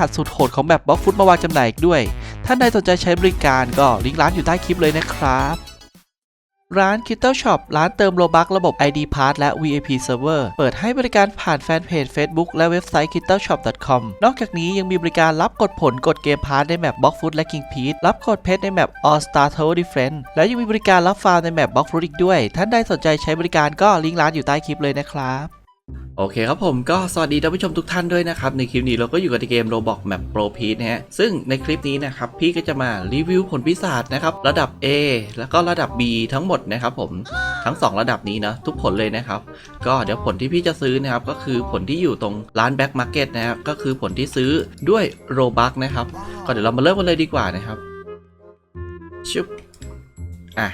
หัสสุดโหดของแบบบล็อกฟุตมาวางจำหน่ายอีกด้วย ท่านใดสนใจใช้บริการก็ลิงก์ร้านอยู่ใต้คลิปเลยนะครับร้าน k i t t l e Shop ร้านเติมโลบักระบบ ID Pass และ VIP Server เปิดให้บริการผ่านแฟนเพจ Facebook และเว็บไซต์ k i t t l e Shop com นอกจากนี้ยังมีบริการรับกดผลกดเกมพาร์ทในแมป Block Foot และ King p e t รับกดเพชรในแมป All Star Tower Defense และยังมีบริการรับฟาร์มในแมป Block Foot อีกด้วย ท่านใดสนใจใช้บริการก็ลิงก์ร้านอยู่ใต้คลิปเลยนะครับ โอเคครับผมก็สวัสดีท่านผู้ชมทุกท่านด้วยนะครับ ในคลิปนี้เราก็อยู่กับเกม Roblox Map Pro p e a นะฮะซึ่งในคลิปนี้นะครับ พี่ก็จะมารีวิวผลพิศาจนะครับ ระดับ A แล้วก็ระดับ B ทั้งหมดนะครับผมทั้ง 2 ระดับนี้นะทุกผลเลยนะครับ ก็เดี๋ยวผลที่พี่จะซื้อนะครับ ก็คือผลที่อยู่ตรงร้าน Back Market นะครับก็คือผลที่ซื้อด้วย Robux นะครับก็เดี๋ยวเรามาเริ่มกันเลยดีกว่านะครับชุบอะ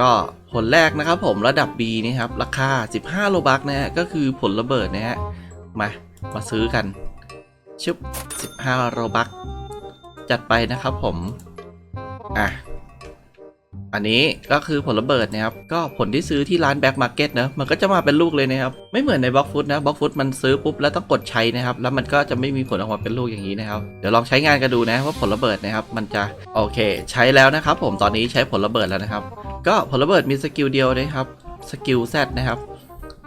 ก็ผลแรกนะครับผมระดับ B นี่ครับ ราคา 15 โลบักนะฮะ ก็คือผลระเบิดนะฮะ มา มาซื้อกันชุบ15 โลบักจัดไปนะครับผม อะ อันนี้ก็คือผลระเบิดนะครับ ก็ผลที่ซื้อที่ร้านแบ็กมาร์เก็ตนะมันก็จะมาเป็นลูกเลยนะครับ ไม่เหมือนในบล็อกฟุตนะบล็อกฟุตมันซื้อปุ๊บแล้วต้องกดใช้นะครับ แล้วมันก็จะไม่มีผลออกมาเป็นลูกอย่างนี้นะครับ เดี๋ยวลองใช้งานกันดูนะว่าผลระเบิดนะครับ มันจะโอเค ใช้แล้วนะครับ ผมตอนนี้ใช้ผลระเบิดแล้วนะครับ ก็ผลระเบิดมีสกิลเดียวนะครับสกิลแซดนะครับ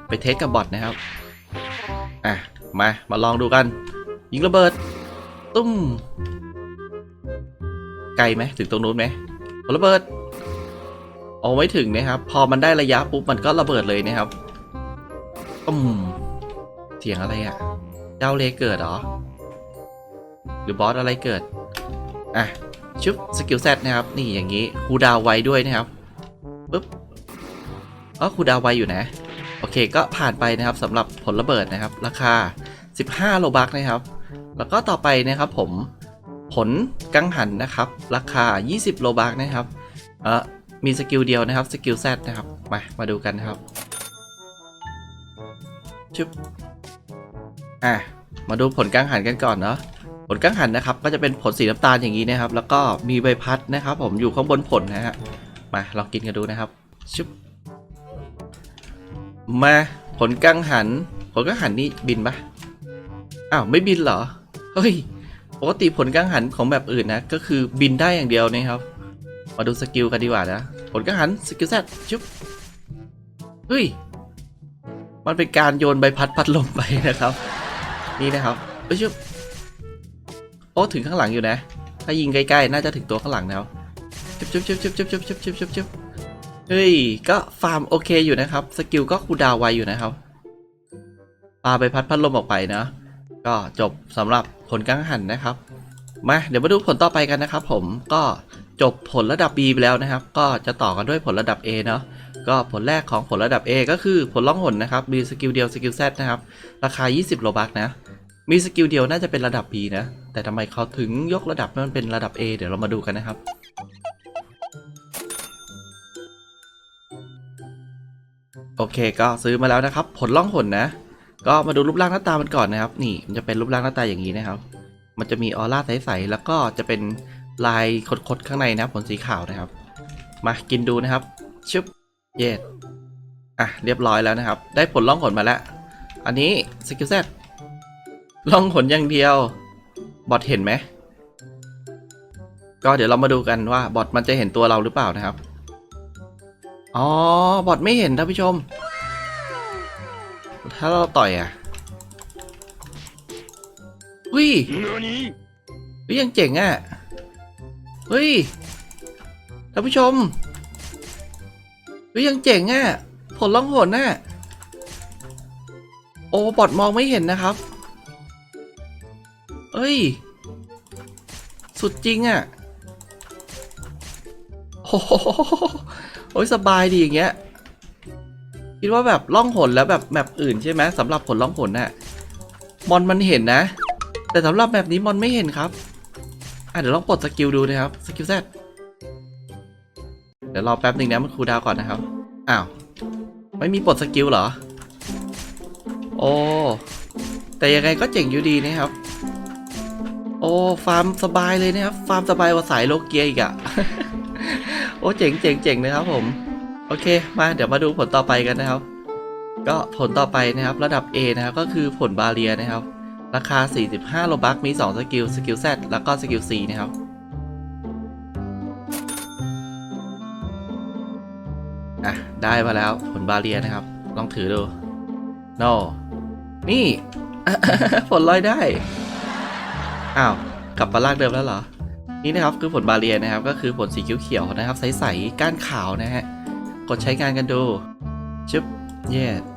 ไปเทสกับบอทนะครับอะมามาลองดูกัน ยิงระเบิด ตุ้มไกลไหมถึงตรงนู้นไหมผลระเบิด โอ้ไม่ถึงนะครับ พอมันได้ระยะปุ๊บมันก็ระเบิดเลยนะครับอืมเสียงอะไรอะ่ะเจ้าเลเกิดเหรอ หรือบอสอะไรเกิด อะ ชุบสกิลแซดนะครับ นี่อย่างนี้คูดาวไวด้วยนะครับปึ๊บอ๋อคูดาวไวอยู่นะ โอเคก็ผ่านไปนะครับสำหรับผลระเบิดนะครับ ราคา 15 โลบักนะครับ แล้วก็ต่อไปนะครับผมผลกังหันนะครับ ราคา 20 โลบักนะครับ เออ มีสกิลเดียวนะครับ สกิลแซดนะครับ มา มาดูกันนะครับ ชึบ อะ มาดูผลกังหันกันก่อนเนาะ ผลกังหันนะครับ ก็จะเป็นผลสีน้ำตาลอย่างนี้นะครับ แล้วก็มีใบพัดนะครับ ผมอยู่ข้างบนผลนะฮะ มาลองกินกันดูนะครับชุบมาผลกังหัน ผลกังหันนี่บินปะอ้าวไม่บินเหรอ เฮ้ย ปกติผลกังหันของแบบอื่นนะ ก็คือบินได้อย่างเดียวนะครับ มาดูสกิลกันดีกว่านะผลกังหันสกิลแซดชุบเฮ้ย มันเป็นการโยนใบพัดพัดลมไปนะครับ นี่นะครับเอ้ยชุบโอ้ถึงข้างหลังอยู่นะ ถ้ายิงใกล้ๆน่าจะถึงตัวข้างหลังแล้วจุบจุบจุบจุบจุบจุบจุบจุบจุบจุบเฮ้ย ก็ฟาร์มโอเคอยู่นะครับ สกิลก็คูดาวไวอยู่นะครับปาไปพัดพัดลมออกไปนะ ก็จบสำหรับผลกังหันนะครับ มาเดี๋ยวมาดูผลต่อไปกันนะครับ ผมก็ จบผลระดับ B ไปแล้วนะครับ ก็จะต่อกันด้วยผลระดับ A เนาะก็ผลแรกของผลระดับ A ก็คือผลล่องหนนะครับ มีสกิลเดียวสกิล Z นะครับ ราคา 20 โลบักนะ มีสกิลเดียวน่าจะเป็นระดับ B นะ แต่ทำไมเขาถึงยกระดับมันเป็นระดับ A เดี๋ยวเรามาดูกันนะครับโอเคก็ซื้อมาแล้วนะครับ ผลล่องหนนะ ก็มาดูรูปร่างหน้าตามันก่อนนะครับ นี่มันจะเป็นรูปร่างหน้าตาอย่างนี้นะครับ มันจะมีออร่าใสๆแล้วก็จะเป็น ลายคดๆข้างในนะผลสีขาวนะครับ มากินดูนะครับชึบเย็ดอะเรียบร้อยแล้วนะครับ ได้ผลล่องหนมาแล้ว อันนี้สกิลแซดล่องหนอย่างเดียว บอทเห็นไหมก็เดี๋ยวเรามาดูกันว่าบอทมันจะเห็นตัวเราหรือเปล่านะครับ อ๋อบอทไม่เห็นท่านผู้ชม ถ้าเราต่อยอะเฮ้ย何เฮ้ยยังเจ๋งอะ เฮ้ยท่านผู้ชมเฮ้ยยังเจ๋งอะผลล่องหนน่ะโอ้บอดมองไม่เห็นนะครับเอ้ย สุดจริงอะโอ้โหโอ้ยสบายดีอย่างเงี้ย คิดว่าแบบล่องหนแล้วแบบแมปอื่นใช่ไหมสำหรับผลล่องหนน่ะมอนมันเห็นนะ แต่สำหรับแบบนี้มอนไม่เห็นครับ อะเดี๋ยวลองปลดสกิลดูนะครับสกิลแซดเดี๋ยวรอแป๊บหนึ่งนะมันคูลดาวก่อนนะครับ อ้าว ไม่มีปลดสกิลเหรอ โอ้ แต่ยังไงก็เจ๋งอยู่ดีนะครับ โอ้ ฟาร์มสบายเลยนะครับ ฟาร์มสบายกว่าสายโลเกียอีกอะโอ้เจ๋งเจ๋งเจ๋งนะครับผม โอเค มาเดี๋ยวมาดูผลต่อไปกันนะครับ ก็ผลต่อไปนะครับ ระดับ A นะครับ ก็คือผลบาเรียนะครับ ราคา 45 โลบักมี 2 สกิล สกิล Z แล้วก็สกิล C นะครับ อะ ได้มาแล้วผลบาเรียนะครับ ลองถือดู no นี่ ผลลอยได้ อ้าว กลับมาลากเดิมแล้วเหรอ นี่นะครับคือผลบาเรียนะครับ ก็คือผลสีเขียวๆนะครับ ใสๆก้านขาวนะฮะ กดใช้งานกันดู ชึบ เย่อื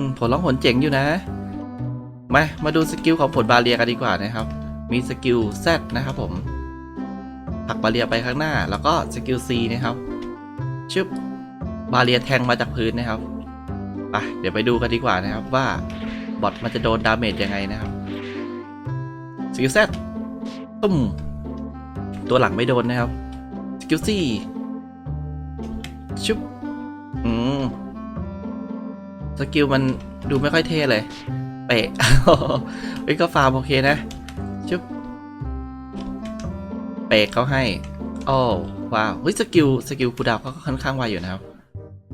มผลล่องหนเจ๋งอยู่นะ มา มาดูสกิลของผลบาเรียกันดีกว่านะครับ มีสกิล Z นะครับผมผลักบาเรียไปข้างหน้า แล้วก็สกิล C นะครับ ชึบบาเรียแทงมาจากพื้นนะครับไปเดี๋ยวไปดูกันดีกว่านะครับว่าบอทมันจะโดนดาเมจยังไงนะครับสกิล Z ตุ้ม ตัวหลังไม่โดนนะครับสกิล C ชุบอืม สกิลมันดูไม่ค่อยเท่เลย เปะเฮ้ยก็ฟาร์มโอเคนะชุบเปะเขาให้โอ้ว้าวเฮ้ยสกิลสกิลคูดาวเขาก็ค่อนข้างไวอยู่นะครับ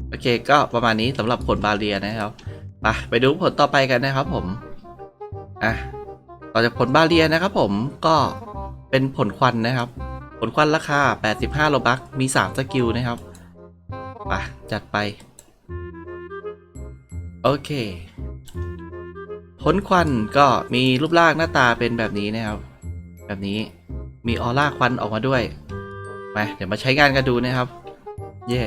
โอเคก็ประมาณนี้สำหรับผลบาเรียนะครับไปไปดูผลต่อไปกันนะครับผมอะต่อจากผลบาเรียนะครับผมก็เป็นผลควันนะครับ ผลควันราคา 85โลบักมี 3 สกิลนะครับไปจัดไป โอเคผลควันก็มีรูปร่างหน้าตาเป็นแบบนี้นะครับ แบบนี้มีออร่าควันออกมาด้วยมาเดี๋ยวมาใช้งานกันดูนะครับ เย่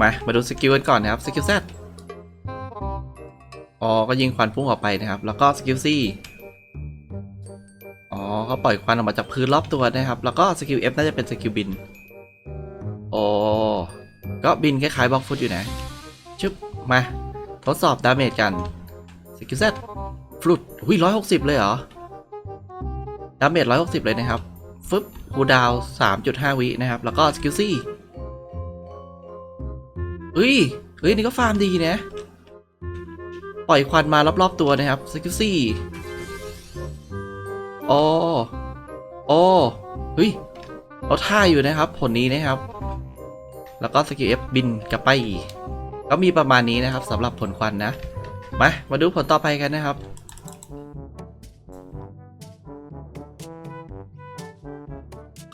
มา มาดูสกิลกันก่อนนะครับสกิล Z อ๋อก็ยิงควันพุ่งออกไปนะครับ แล้วก็สกิล C อ๋อเขาปล่อยควันออกมาจากพื้นรอบตัวนะครับ แล้วก็สกิล F น่าจะเป็นสกิลบิน โอ้ก็บินคล้ายๆบล็อกฟุตอยู่นะ ชึบ มา ทดสอบดาเมจกันสกิล Z ฟลุดหุ้ยร้อยหกสิบเลยเหรอ ดาเมจร้อยหกสิบเลยนะครับ ฟึบคูดาวสามจุดห้าวินะครับ แล้วก็สกิล C เฮ้ยเฮ้ย นี่ก็ฟาร์มดีนะ ปล่อยควันมารอบๆตัวนะครับสกิลซี่โอ้โอ้เฮ้ย เราท่าอยู่นะครับ ผลนี้นะครับ แล้วก็สกิล F บินกลับไป ก็มีประมาณนี้นะครับสำหรับผลควันนะ มา มาดูผลต่อไปกันนะครับ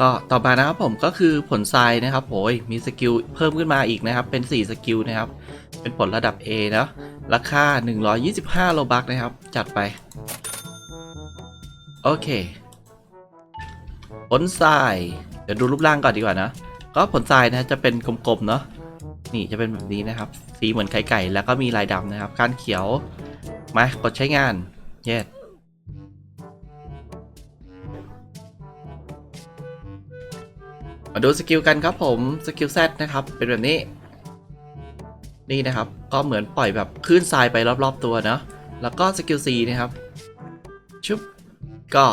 ก็ต่อมานะครับผมก็คือผลทรายนะครับโอยมีสกิลเพิ่มขึ้นมาอีกนะครับ เป็น 4 สกิลนะครับ เป็นผลระดับ A เนะราคา 125 โลบักนะครับ จัดไป โอเค ผลทราย เดี๋ยวดูรูปร่างก่อนดีกว่านะ ก็ผลทรายนะจะเป็นกลมๆเนาะนี่จะเป็นแบบนี้นะครับ สีเหมือนไข่ไก่แล้วก็มีลายดำนะครับการเขียวมากดใช้งานเย็ดมาดูสกิลกันครับผมสกิล Z นะครับ เป็นแบบนี้ นี่นะครับ ก็เหมือนปล่อยแบบคลื่นทรายไปรอบๆตัวเนาะแล้วก็สกิล C นะครับชุบก็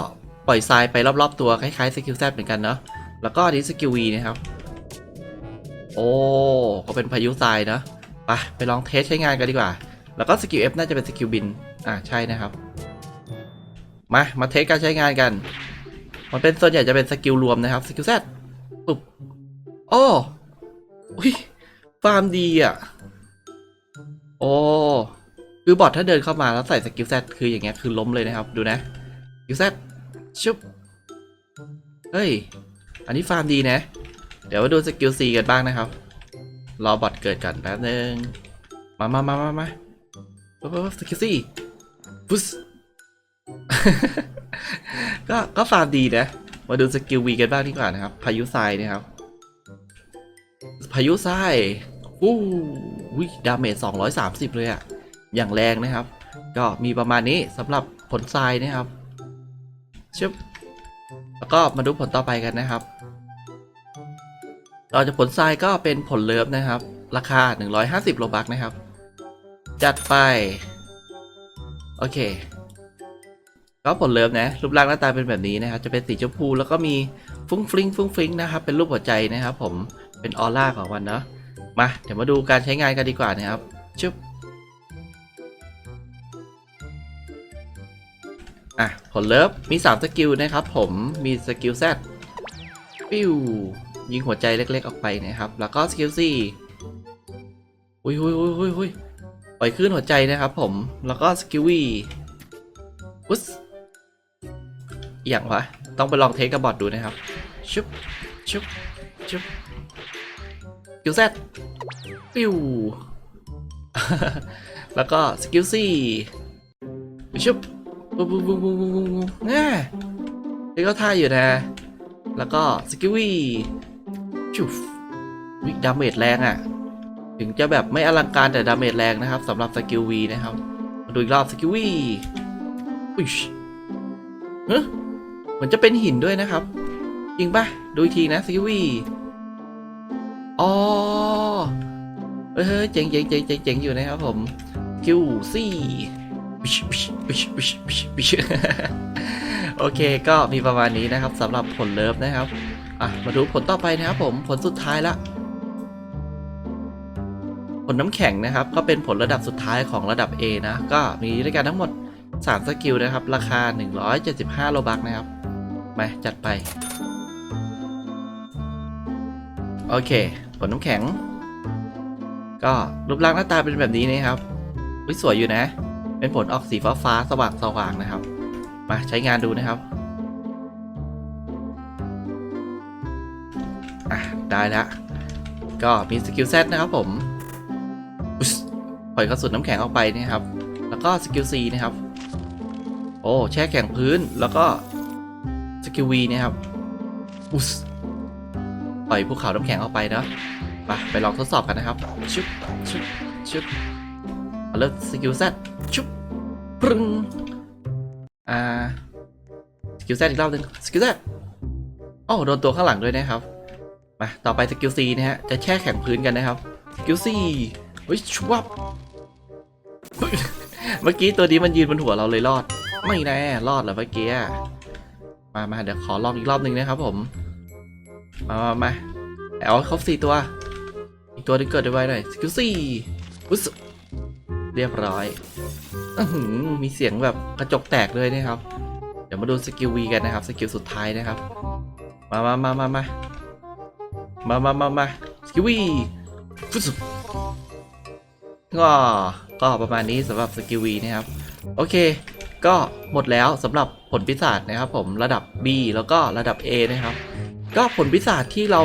ปล่อยทรายไปรอบๆตัวคล้ายๆสกิล Z เหมือนกันเนาะแล้วก็อันนี้สกิล V นะครับ โอ้ก็เป็นพายุทรายเนาะไปไปลองเทสใช้งานกันดีกว่า แล้วก็สกิล F น่าจะเป็นสกิลบิน อ่าใช่นะครับ มา มาเทสการใช้งานกัน มันเป็นส่วนใหญ่จะเป็นสกิลรวมนะครับ สกิล Z ปุ๊บโอ้อุ้ยฟาร์มดีอะ โอ้คือบอทถ้าเดินเข้ามาแล้วใส่สกิล Z คืออย่างเงี้ยคือล้มเลยนะครับ ดูนะสกิล Z ชุบ เฮ้ย อันนี้ฟาร์มดีนะ เดี๋ยวมาดูสกิล C กันบ้างนะครับ รอบอทเกิดก่อนแป๊บนึง มามามามามาปุ๊บปุ๊บสกิล C ปุ๊สก็ก็ฟาร์มดีนะ มาดูสกิล V กันบ้างดีกว่านะครับ พายุทรายนะครับ พายุทรายอู้วิดาเมจ230 เลยอะอย่างแรงนะครับ ก็มีประมาณนี้สำหรับผลทรายนะครับชึบแล้วก็มาดูผลต่อไปกันนะครับ ต่อจากผลทรายก็เป็นผลเลิฟนะครับ ราคา 150 โลบักนะครับ จัดไป โอเค ก็ผลเลิฟนะ รูปร่างหน้าตาเป็นแบบนี้นะครับ จะเป็นสีชมพูแล้วก็มีฟุ้งฟริ้งฟุ้งฟริ้งนะครับ เป็นรูปหัวใจนะครับ ผม เป็นออร่าของมันเนาะ มา เดี๋ยวมาดูการใช้งานกันดีกว่านะครับ ชึบอะ ผลเลิฟมี 3 สกิลนะครับผม มีสกิล Z ปิ้ว ยิงหัวใจเล็กๆออกไปนะครับ แล้วก็สกิล C อุ้ยอุ้ยอุ้ยอุ้ยอุ้ยปล่อยคลื่นหัวใจนะครับผม แล้วก็สกิล V อุ๊สอหย่างวะ ต้องไปลองเทสกับบอทดูนะครับ ชุบ ชุบ ชุบสกิล Z ปิ้วแล้วก็สกิล C ชุบบูบูบูบูบูบูบูน่านี่ก็ท่าอยู่นะ แล้วก็สกิลวี ชุฟวิดาเมจแรงอะ่ะ ถึงจะแบบไม่อลังการแต่ดาเมจแรงนะครับสำหรับสกิลวีนะครับ มาดูอีกรอบสกิลวีอุ้ยเฮ้ยเหมือนจะเป็นหินด้วยนะครับ จริงปะดูอีกทีนะสกิลวีอ๋อเฮ้ยเจ๋งเจ๋งเจ๋งเจ๋งอยู่นะครับผมสกิลซี่บิชบิชบิชบิชบิชบิชโอเคก็มีประมาณนี้นะครับสำหรับผลเลิฟนะครับ อะมาดูผลต่อไปนะครับผมผลสุดท้ายละ ผลน้ำแข็งนะครับ ก็เป็นผลระดับสุดท้ายของระดับ A นะ ก็มีด้วยกันทั้งหมด 3 สกิลนะครับ ราคา 175 โลบักนะครับมาจัดไป โอเค ผลน้ำแข็ง ก็รูปร่างหน้าตาเป็นแบบนี้นะครับสวยอยู่นะ เป็นผลออกสีฟ้าฟ้าสว่างสว่างนะครับ มาใช้งานดูนะครับ อะ ได้แล้วก็มีสกิลเซตนะครับผมอุ๊ยปล่อยกระสุนน้ำแข็งออกไปนะครับ แล้วก็สกิล C นะครับ โอ้ แช่แข็งพื้นแล้วก็สกิล V นะครับอุ๊ยปล่อยภูเขาน้ำแข็งออกไปเนาะไปไปลองทดสอบกันนะครับ ชุบชุบชุบเอาเริ่มสกิล Z ชุบปรึงอ่าสกิล Z อีกรอบหนึงสกิล Z โอ้โดนตัวข้างหลังด้วยนะครับ มาต่อไปสกิล C นะฮะ จะแช่แข็งพื้นกันนะครับสกิล C เฮ้ยชวับเมื่อกี้ตัวนี้มันยืนบนหัวเราเลยรอด ไม่แน่รอดเหรอเมื่อกี้มามาเดี๋ยวขอลองอีกรอบหนึ่งนะครับผม มามามาเอาครบสี่ตัว อีกตัวนึงเกิดไว้หน่อยสกิล C อุ๊ยเรียบร้อยอื้อหือมีเสียงแบบกระจกแตกเลยนะครับ เดี๋ยวมาดูสกิลวีกันนะครับ สกิลสุดท้ายนะครับ มามามามามา มามามามาสกิวีฟุสุก็ก็ประมาณนี้สำหรับสกิวีนะครับ โอเค ก็หมดแล้วสำหรับผลพิศาจนะครับ ผมระดับ B แล้วก็ระดับ A นะครับ ก็ผลพิศาจที่เรา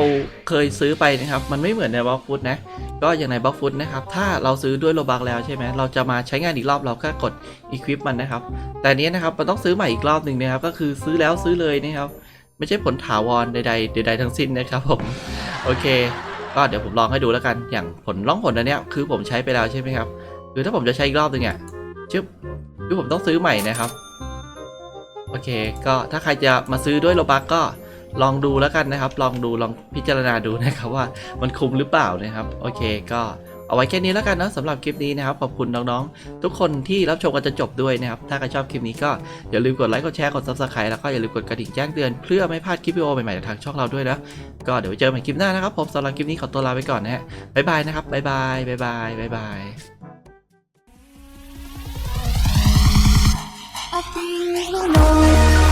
เคยซื้อไปนะครับ มันไม่เหมือนในบล็อกฟุตนะ ก็อย่างในบล็อกฟุตนะครับ ถ้าเราซื้อด้วยโลบักแล้วใช่ไหมเราจะมาใช้งานอีกรอบเราแค่กด equip มันนะครับ แต่นนี้นะครับมันต้องซื้อใหม่อีกรอบหนึ่งนะครับ ก็คือซื้อแล้วซื้อเลยนะครับ ไม่ใช่ผลถาวรใดๆใดๆทั้งสิ้นนะครับผม โอเค ก็เดี๋ยวผมลองให้ดูแล้วกัน อย่างผลล่องผลอันเนี้ยคือผมใช้ไปแล้วใช่ไหมครับ คือถ้าผมจะใช้อีกรอบนึ่งอะชึบคือผมต้องซื้อใหม่นะครับ โอเค ก็ถ้าใครจะมาซื้อด้วยโลบักก็ลองดูแล้วกันนะครับ ลองดูลองพิจารณาดูนะครับว่ามันคุ้มหรือเปล่านะครับ โอเคก็ เอาไว้แค่นี้แล้วกันนะสำหรับคลิปนี้นะครับ ขอบคุณน้องๆ ทุกคนที่รับชมกันจนจบด้วยนะครับ ถ้าใครชอบคลิปนี้ก็อย่าลืมกดไลค์ กดแชร์ กด subscribe แล้วก็อย่าลืมกดกระดิ่งแจ้งเตือนเพื่อไม่พลาดคลิปวิดีโอใหม่ๆจากทางช่องเราด้วยนะ ก็เดี๋ยวไว้เจอกันใหม่คลิปหน้านะครับผมสำหรับคลิปนี้ขอตัวลาไปก่อนนะฮะบ๊ายบายนะครับบ๊ายบายบ๊ายบายบ๊ายบาย I think you know